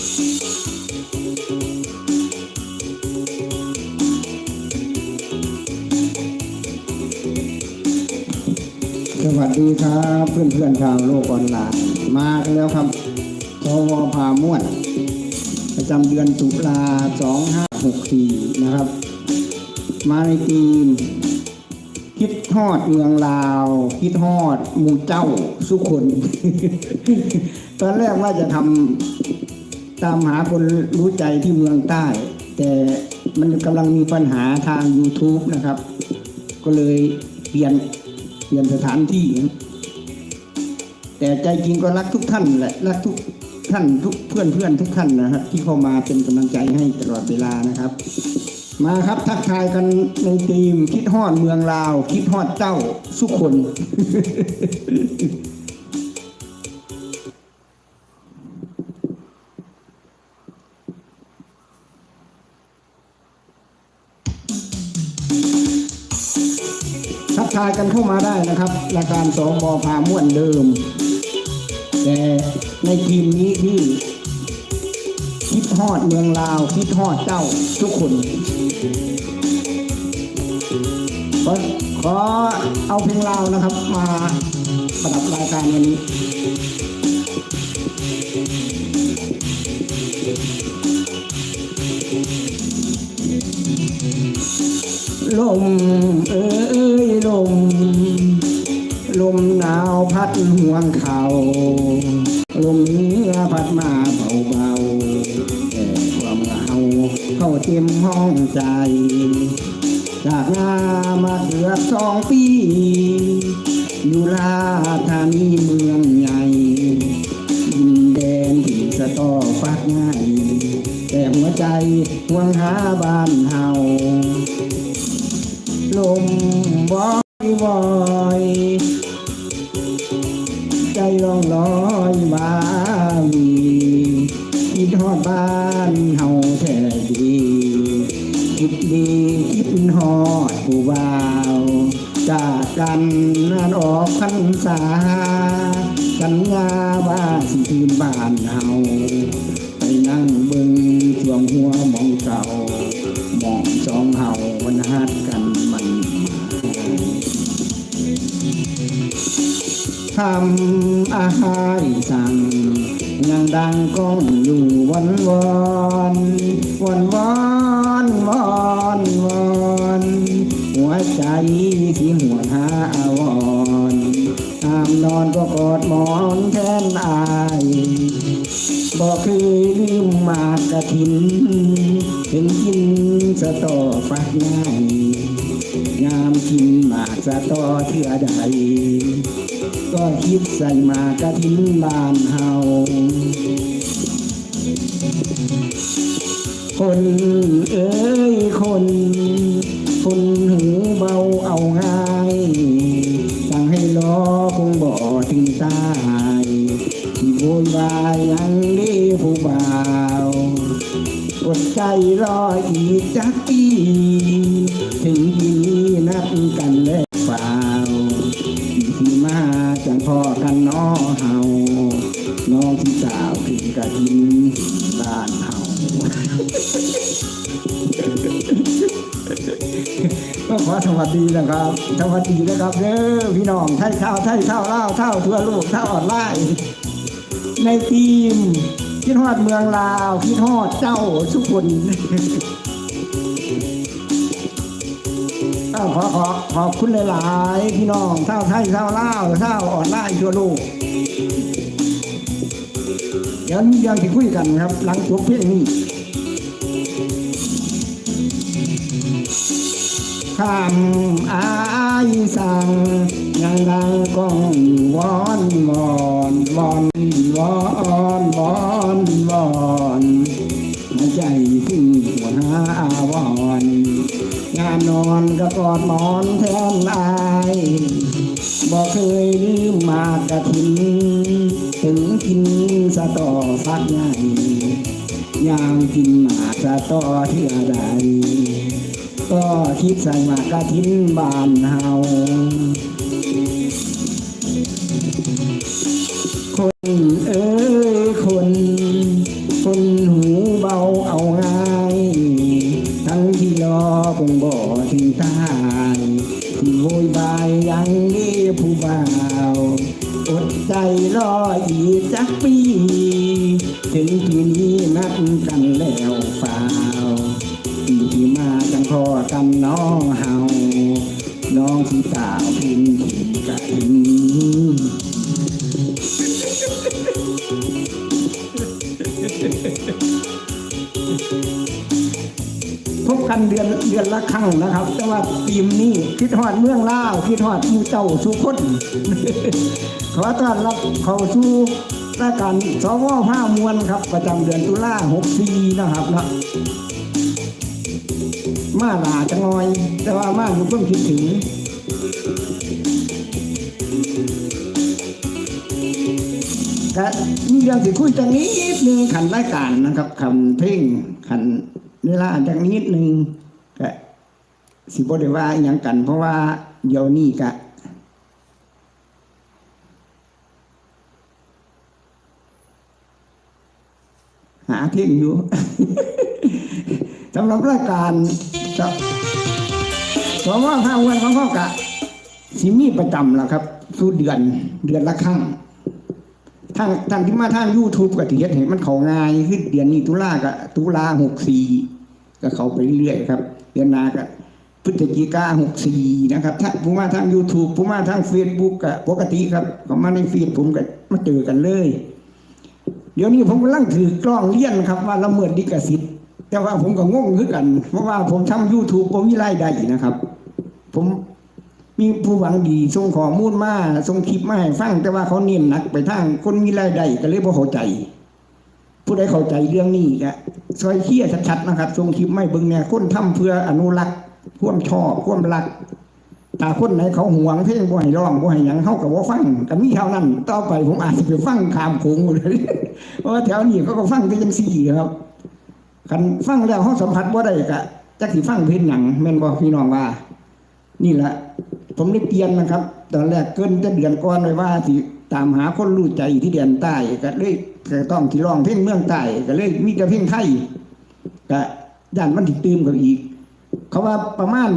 สวัสดีครับเพื่อนเพื่อนชาวโลกออนไลน์มากันแล้วครับทวพาม่วน ประจำเดือนตุลา2564 นะครับ มาในทีม คิดทอดเมืองลาว คิดทอดมูเจ้าสุขคน ตอนแรกว่าจะทำ ตามหาคนรู้ใจที่เมืองใต้ แต่มันกำลังมีปัญหาทาง YouTube นะครับ ก็เลยเปลี่ยนเปลี่ยนสถานที่ แต่ใจจริงก็รักทุกท่านแหละรักทุกท่านทุกเพื่อนเพื่อนทุกท่านนะครับ ที่เข้ามาเป็นกำลังใจให้ตลอดเวลานะครับ มาครับทักทายกันในทีมคิดฮอดเมืองลาว คิดฮอดเจ้าสุกคน กันเข้ามาได้นะครับรายการสองบอพาม่วนเดิม แต่ในทีมนี้ที่คิดฮอดเมืองลาว คิดฮอดเจ้าทุกคนขอขอเอาเพลงลาวนะครับมาประดับรายการวันนี้ลมเอ้ย ดห่วงเขาลมเหนื้อพัดมาเบาๆแต่ความเหงาเข้าเต็มห้องใจ จากนามาเกือบสองปี อยู่ลาธานีเมืองใหญ่ดินแดนที่สะตอฟักง่ายแต่หัวใจห่วงหาบ้านเฮาลมบ่อยบ่อย ลองลอยมาวีคิดฮอดบ้านเฮาแท้ดีคิดดีคิดฮอดผู้บ่าวจากกันนานออกพรรษา กันงาว่าสิคืนบ้านเฮา ก็กอดหมอนแทนอายบอกเคยลืมมากระถินถึงกินสะตอฟักง่ายยามกินมากสะตอเทื่อใด ก็คิดใส่มากระถินบ้านเฮาคนเอ้ยคน รออีกจักปี ถึงทีนี้นัดกันแล้วเปล่าที่มาจังพ่อกันน้อเฮาน้องที่สาวคือกะทินบ้านเฮาก็ขอสวัสดีนะครับ สวัสดีนะครับเด้อพี่น้องไทยเท่าไทยเท่าเล่าเท่าทั่วโลกเท่าออนไลน์ในทีม คิดฮอดเมืองลาว คิดฮอดเจ้าสุคนอ้าขอขอขอบคุณหลายๆ พี่น้องเท่าไทยเท่าเล่าวเท่าอ่อนไลน์ทั่วลูกเดี๋ยวนี้ยังจะคุยกันครับ หลังจบเพลงนี้ คำอายสั่งยังดังก้องวอนวอนวอนวอนวอนวอนหัวใจที่หัวหาอาวอนงานนอนก็กอดหมอนแทนอายบอกเคยลืมมากกะทิน ถึงกินสะต่อฟักง่ายยามกินหมากสะต่อเท่าใด ก็คิดใส่หมากกะทินบานเฮา กันน้องเฮา น้องที่สาวพินถิ่นกันพบกันเดือนเดือนละครั้งนะครับ แต่ว่าทีมนี้คิดฮอดเมืองลาวคิดฮอดหมูเจ้าสุคนขอต้อนรับเข้าสู่รายการสวผ้ามวลครับ ประจำเดือนตุลาหกสี่นะครับนะ มาหลาจังน่อย แต่ว่ามาอยู่เพิ่งคิดถึงก็มีเรื่องสิคุยจังนิดนึงขันรายการนะครับคำเพลงขันเวลาจังนิดนึงก็สิบ่ได้ว่าอย่างกัน เพราะว่าเดี๋ยวนี้ก็หาเพลงอยู่สำหรับรายการ สสมว่าห้าวันของพ่อกะสิมีประจำแล้วครับสู่เดือนเดือนละครั้งทางทางที่มาทาง YouTube ก็ถือเห็นมันเขาง่ายคือเดือนนี้ตุลาก็ตุลาหกสี่ก็เขาไปเรื่อยครับ เดือนหนาก็พฤศจิกาหกสี่นะครับถ้าผู้มาทาง YouTube ผู้มาทาง Facebook ก็ปกติครับเขามาในฟีดผมก็มาเจอกันเลย เดี๋ยวนี้ผมกำลังถือกล้องเลี้ยนครับ ว่าละเมิดลิขสิทธิ์ แต่ว่าผมก็งงคือกัน เพราะว่าผมทำ YouTube ผมมีรายได้นะครับ ผมมีผู้หวังดีส่งข้อมูลมาส่งคลิปมาให้ฟัง แต่ว่าเขาเน้นหนักไปทางคนมีรายได้ก็เลยบ่เข้าใจ ผู้ใดเข้าใจเรื่องนี้ก็ซอยเคียชัดๆนะครับส่งคลิปไม่เบิ่งเนี่ยคนทำเพื่ออนุรักษ์ควมชอบควมรักถ้าคนไหนเขาหวงเพลงบ่ให้ร้องบ่ให้หยังเขาก็บ่ฟังก็มีเท่านั้น ต่อไปผมอาจจะไปฟังขามโขงเลยเพราะว่าแถวนี้เขาก็ฟังแต่จังซี่ครับ คันฟังแล้วเขาสัมผัสบ่าได้กะจักสิฟังเพลงหยังแม่นบ่พี่น้องว่า นี่แหละผมได้เปลี่ยนนะครับ ตอนแรกเกินจะเดือนก่อนไว้ว่าสิตามหาคนรู้ใจที่เดือนใต้ก็เลยก็ต้องที่ร้องเพลงเมืองใต้ก็เลยมีแต่เพลงไทยก็ย่านมันติดตืมกับอีก เขาว่าประมาณ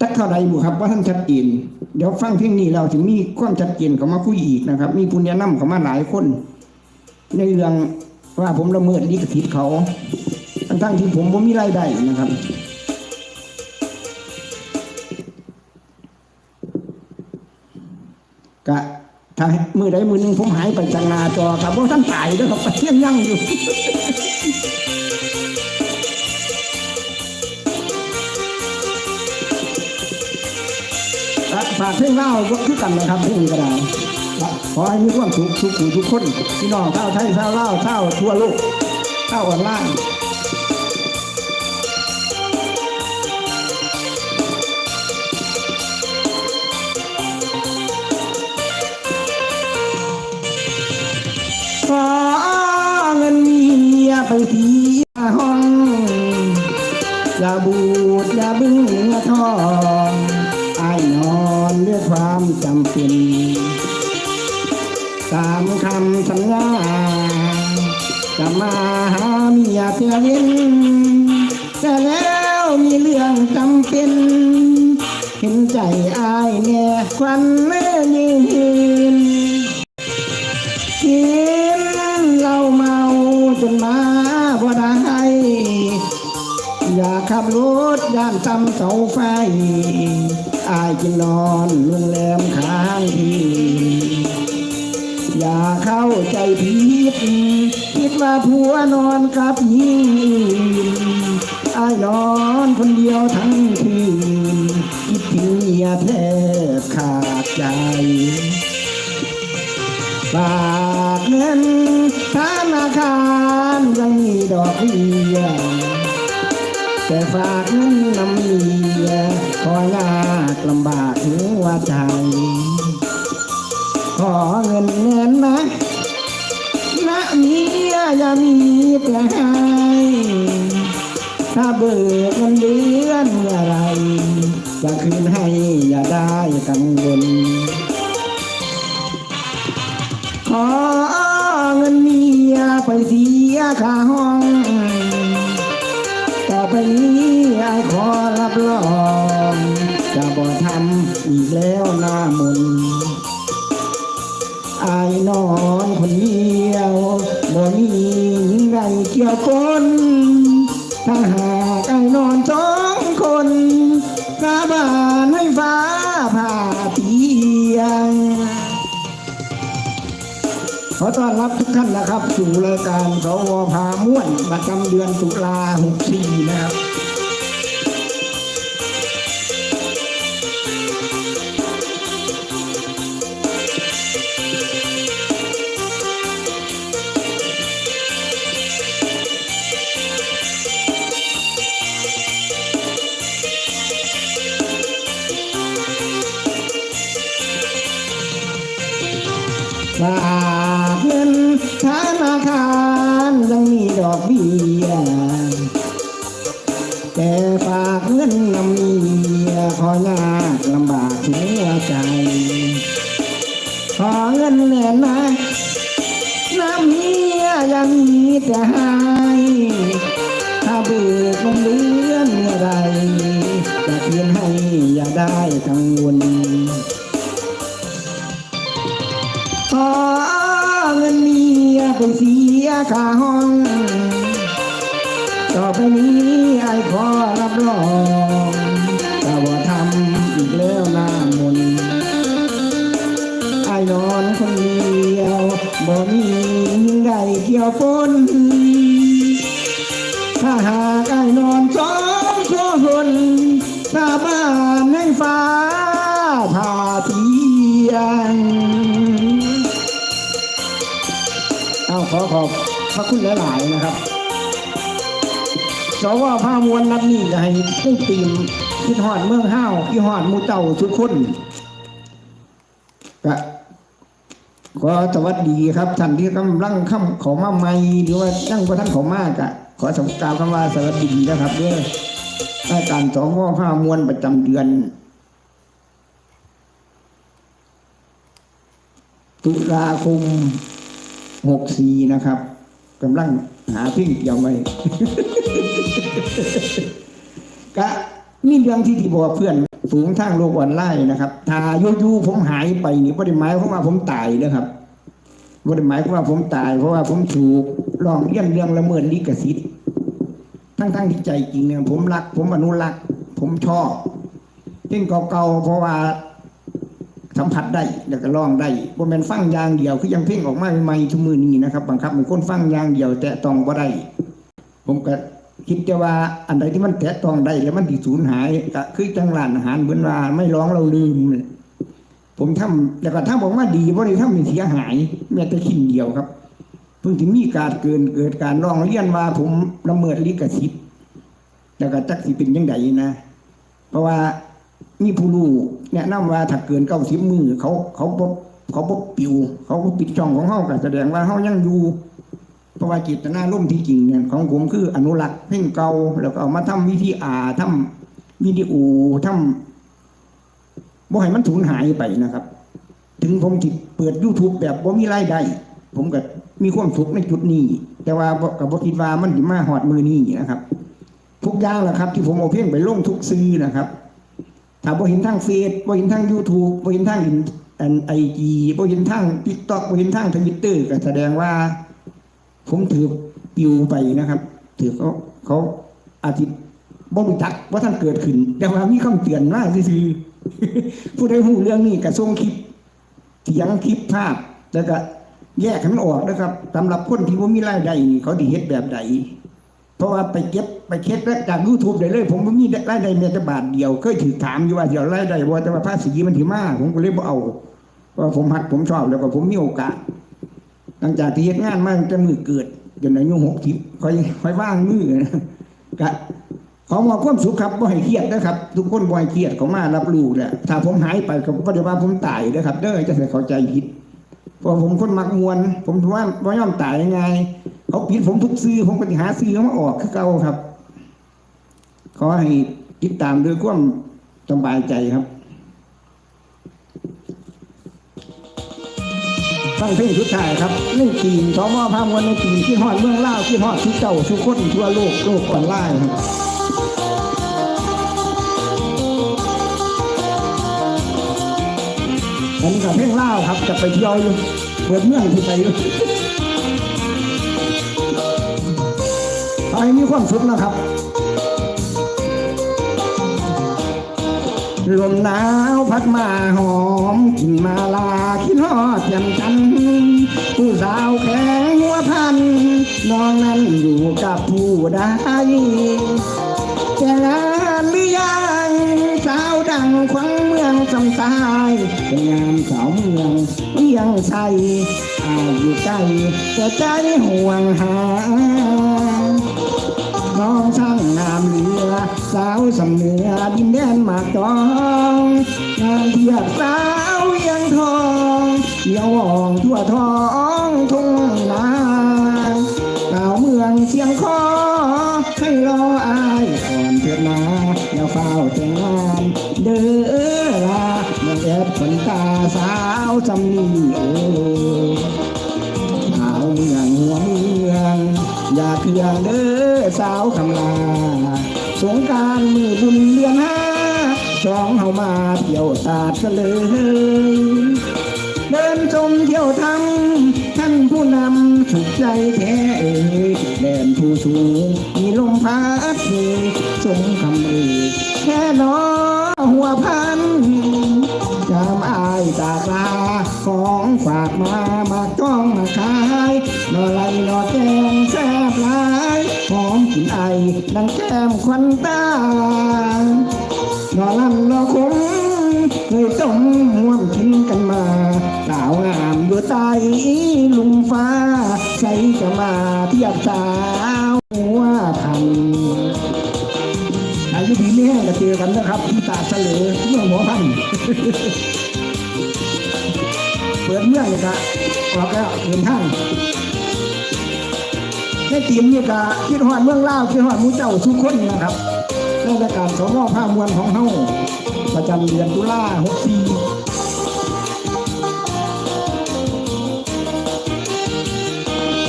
จักเท่าใดบุครับว่าท่านชัดเจนเดี๋ยวฟังเพลงนี้เราถึงมีความชัดเจนเขามาคุยอีกนะครับ มีผู้แนะนำเขามาหลายคน ในเรื่อง ว่าผมละเมิดลิขสิทธิ์เขา ทั้งๆที่ผมผมมีรายได้นะครับ กะถ้ามือใดมือหนึ่งผมหายไปจากนาจอครับเพราะท่านตายแล้วครับยังยั่งอยู่ครับฝากเพลงเล่าก็คือกันนะครับเพลงก็ได้ครับ ขอให้มีความสุขทุกผู้ทุกคนพี่น้องชาวไทยชาวลาวชาวทั่วโลกชาวออนไลน์ ตามคำสัญญาจะมาหาเมียเพื่อเย็นแต่แล้วมีเรื่องจำเป็น เห็นใจอายแน่ควันเมื่อยืนกินเหล้าเมาจนมาบ่ได้อยากขับรถย่านตำเสาไฟ อายจึงนอนโรงแรมค้างที เข้าใจผิดคิดว่าผัวนอนกับหญิงอื่นอายนอนคนเดียวทั้งคืนคิดถึงเมียแทบขาดใจฝากเงินธนาคารยังมีดอกเบี้ยแต่ฝากเงินนำเมียขอยากลำบากหัวใจ ขอเงินเงินนะนะเมียอย่ามีแต่ให้ถ้าเบิกเงินเดือนเมื่อไรจะคืนให้อย่าได้กังวลขอเงินเมียไปเสียค่าห้องต่อไปนี้ไอ้าขอรับรอง จะบ่ทำอีกแล้ว นอนคนเดียวบ่มีหญิงใดเกี่ยวคนถ้าหากไอ้นอนสองคนสาบานให้ฟ้าผ่าเตียงขอต้อนรับทุกท่านนะครับ สู่รายการสวพาม่วนประจำเดือนตุลาหกสี่นะครับ นแน่นะน้ำเมียยังมีแต่ให้ถ้าเบิกมันเดือนเมื่อไรจะคืนให้อย่าได้กังวลขอเงินเมียไปเสียค่าห้องต่อไปนี้ไอ้ขอรับรองแต่ว่าทำอีกแล้วน้า ยวปนถ้าหากไอ้นอนสองคนหน้าบ้านให้ฟ้าผ่าเทียงเอาขอขอบพระคุณหลาย ๆ นะครับสวพามวลรับนี่ให้ได้ตีมคิดหอดเมืองห้าวคิดหอดมูเต่าทุกคน ขอสวัสดีครับท่านที่กำลังข้าขอมาใหม่หรือว่าตั้งพระท่านขอมากอะขอสมกรารคำว่าสวัสดีนะครับด้วยรายการสองวพามวลประจำเดือน ตุลาคมหกสี่นะครับกำลังหาพิ้งยาวไว้กะมีเรื่องที่ที่บอกเพื่อน ฝูงทางโลกออนไลน์นะครับถ้ายู่ๆผมหายไปนี่บ่ได้หมายความว่าผมตายนะครับบ่ได้หมายความว่าผมตาย เพราะว่าผมถูกร้องเรียนเรื่องละเมิดลิขสิทธิ์ทั้งๆที่ใจจริงเนี่ยผมรัก ผมอนุรักษ์ผมชอบเพลงเก่าๆเพราะว่าสัมผัสได้แล้วก็ร้องได้บ่แม่นฟังยางเดียวคือยังเพลงออกมาใหม่ๆทุกมือนี้นะครับบังคับให้คนฟังยางเดียวแต่ต้องบ่ได้ผมก็ คิดจะว่าอันใดที่มันแตะต้องได้แล้วมันสิสูญหายก็คือจังหลานอาหารเบิ่นว่าไม่ร้องเราลืม ผมทำแล้วก็ถ้าบอกว่าดีบ่ได้ทำให้เสียหาย แม้แต่ชิ้นเดียวครับ เพิ่งที่มีการเกินเกิดการร้องเรียนว่าผมละเมิดลิขสิทธิ์แล้วก็จักสิเป็นยังไงนะ เพราะว่ามีผู้รู้แนะนำว่าถ้าเกินเก้าสิบมือเขาเขาบเขาบปิว เขาปิดช่องของเฮาก็แสดงว่าเฮายังอยู่ เพราะว่าจิตนาร่มที่จริงเนี่ยของผมคืออนุรักษ์เพลงเก่าแล้วก็เอามาทำวิธีอาทำวิดีโอทำบ่ให้มันสูญหายไปนะครับ ถึงผมจิเปิด YouTube แบบบ่มีรายได้ผมก็มีความสุขในจุดนี้ แต่ว่าก็บ่คิดว่ามันมาฮอดมือนี้นะครับ ทุกอย่างแหละครับ ที่ผมเอาเพลงไปลงทุกซื้อนะครับถ้าบ่เห็นทางเฟซบ่เห็นทาง YouTube บ่เห็นทางอันไอจีบ่เห็นทาง TikTok บ่เห็นทางทวิตเตอร์ก็แสดงว่า ผมถือปิวไปนะครับ ถือเขาเขาอาทิตย์บ่รู้จักว่าท่านเกิดขึ้น แต่ว่ามีคำเตือนมาซื่อๆผู้ใดรู้เรื่องนี้ก็ส่งคลิปเสียงคลิปภาพแล้วก็แยกกันออกนะครับสำหรับคนที่บ่มีรายได้นี่เขาสิเฮ็ดแบบใดเพราะว่าไปเก็บไปเช็คจากยูทูบได้เลย ผมบ่ามีรายได้แม้แต่บาทเดียวเคยถือถามอยู่ว่าเดี๋ยวรายได้บ่แต่ว่าภาษีมันถือมากผมก็เลยบ่เอาว่าผมหักผมชอบแล้วก็ผมมีโอกาส หลังจากที่เฮ็ดงานมาตั้งแต่มือเกิดจนอายุ60ค่อยค่อยว่างมือนะขอมอบความสุขครับบ่ให้เครียดนะครับ ทุกคนบ่ให้เครียดเขามารับรู้แหละถ้าผมหายไปก็บ่ได้ว่าผมตายนะครับเด้อจะใส่เข้าใจผิดเพราะผมคนมักมวน ผมว่าบ่ยอมตายยังไงเขาปิดผมทุกซื้อผมก็สิหาซื้อเขามาออกคือเก่าครับ ขอให้ติดตามด้วยความสบายใจครับ ฟังเพลงสุดท้ายครับเรื่งจีนสมอพามวนในจีนที่ฮอดเมืองลาวที่ฮอดทุกเจ้าทุกคนทั่วโลกโลกออนไลน์ครับอันนี้กับเพลงลาวครับจะไปเที่ยวอยู่เปิดเมืองที่ไปอยู่ขอให้มีความสุขนะครับ ลมหนาวพัดมาหอมกลิ่นมาลาคิดฮอดแจ่มจันทร์ผู้สาวแข็งหัวพัน น้องนั้นอยู่กับผู้ใดแต่งานหรือยังสาวดังขวังเมืองสำตายเป็นงานสาวเมืองเวียงใสอาอยู่ใกล้แต่ใจห่วงหา น้องช่างงามเหลือ สาวสำเนือดินแดนหมากจองงานเทียบสาวเวียงทองเดี่ยวอ่องทั่วท้องทุ่งนาสาวเมืองเชียงคอให้รออายก่อนเถิดนาอย่าเฝ้าแต่งงานเด้อลาเมืองแอบขนตาสาวสำนีเอ้ยสาวเมืองหัวมื อย่าเพียงเด้อสาวคำลา สงการมือบุญเดือนห้าสองเฮามาเที่ยวตาดกันเลย เดินชมเที่ยวทำท่านผู้นำสุขใจแท้เอ่ยแดนผู้สูงมีลมพัดเสยสมคำเอ่ยแค่นอหัวพันยามอายจากลาของฝากมามาจ้องมาขายนอไร ดังแก้มควันตานอลันนอคงเคยต้มห่วมกินกันมาสาวงามอยู่ใต้ลุงฟ้าใส่จะมาเทียบสาวหัวพันอายุดีไม่แห้งก็เจอกันนะครับที่ตาเสลอเมื่องหัวพันเปิดเมื่องเลยกะออกแล้วเดินทาง ในทีมนี่กะคิดหอดเมืองลาวคิดหอดหมูเจ้าทุกคนนะครับในรายการสมอภาพมวลของเฮาประจำเดือนตุลาหกสี่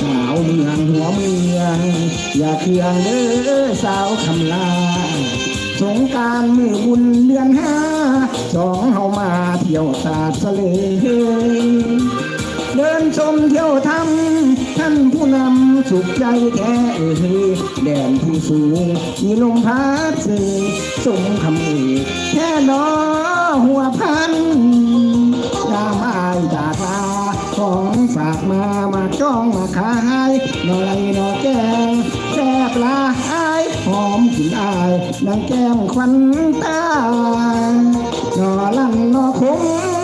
สาวเมืองหัวเมือง อย่าเคืองเด้อสาวคำลา สงกรารมือบุญเดือนห้าสองเฮามาเที่ยวตาดสะเล เดินชมเที่ยวทำท่านผู้นำสุขใจแท้เอ่ยแดนผู้สูง มีลมพัดเสยสมคำเอ่ยแค่นอหัวพันยามอายจากลาของฝากมามาจ้องมาขายนอไรนอแกงแซ่บลายหอมกลิ่นอายดังแก้มควันตานอลันนอคง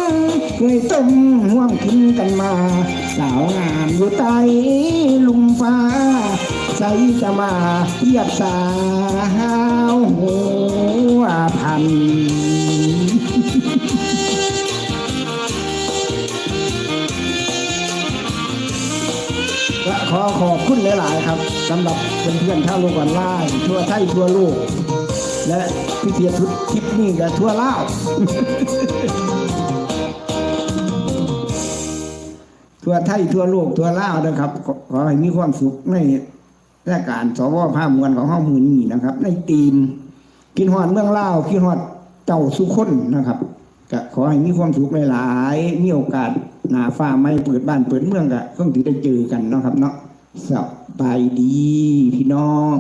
เคยต้มห่วงกินกันมา สาวงามอยู่ใต้ลุมฟ้า ใสจะมาเทียบสาวหัวพันและขอขอบคุณหลาย ๆ ครับสำหรับเพื่อนๆชาวโลกออนไลน์ทั่วไทยทั่วโลกและพิเศษทุกคลิปนี้กับทั่วลา ทั่วไทยทั่วโลกทั่วลาวนะครับ ขอขอให้มีความสุขในรายการสวภาพมวลของห้องมือนี้นะครับ ในทีมกินฮอดเมืองลาวกินฮอดเจ้าสุขคนนะครับก็ขอให้มีความสุขหลายๆมีโอกาสหนาฟ้าไม่เปิดบ้านเปิดเมืองก็ต้องถือได้เจอกันเนาะครับ เนาะสบายดีพี่น้อง